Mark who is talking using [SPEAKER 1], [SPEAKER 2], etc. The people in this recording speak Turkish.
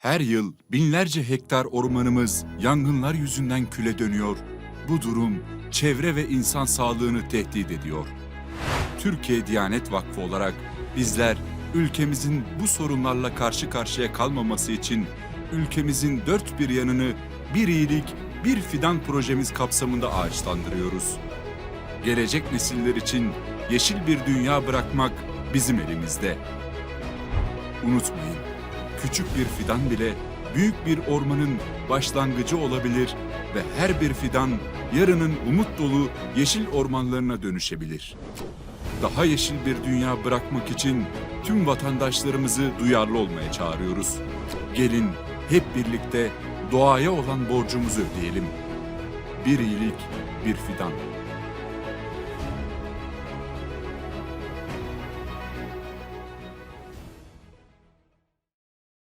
[SPEAKER 1] Her yıl binlerce hektar ormanımız yangınlar yüzünden küle dönüyor. Bu durum çevre ve insan sağlığını tehdit ediyor. Türkiye Diyanet Vakfı olarak bizler ülkemizin bu sorunlarla karşı karşıya kalmaması için ülkemizin dört bir yanını bir iyilik, bir fidan projemiz kapsamında ağaçlandırıyoruz. Gelecek nesiller için yeşil bir dünya bırakmak bizim elimizde. Unutmayın, küçük bir fidan bile büyük bir ormanın başlangıcı olabilir ve her bir fidan yarının umut dolu yeşil ormanlarına dönüşebilir. Daha yeşil bir dünya bırakmak için tüm vatandaşlarımızı duyarlı olmaya çağırıyoruz. Gelin hep birlikte doğaya olan borcumuzu ödeyelim. Bir iyilik, bir fidan.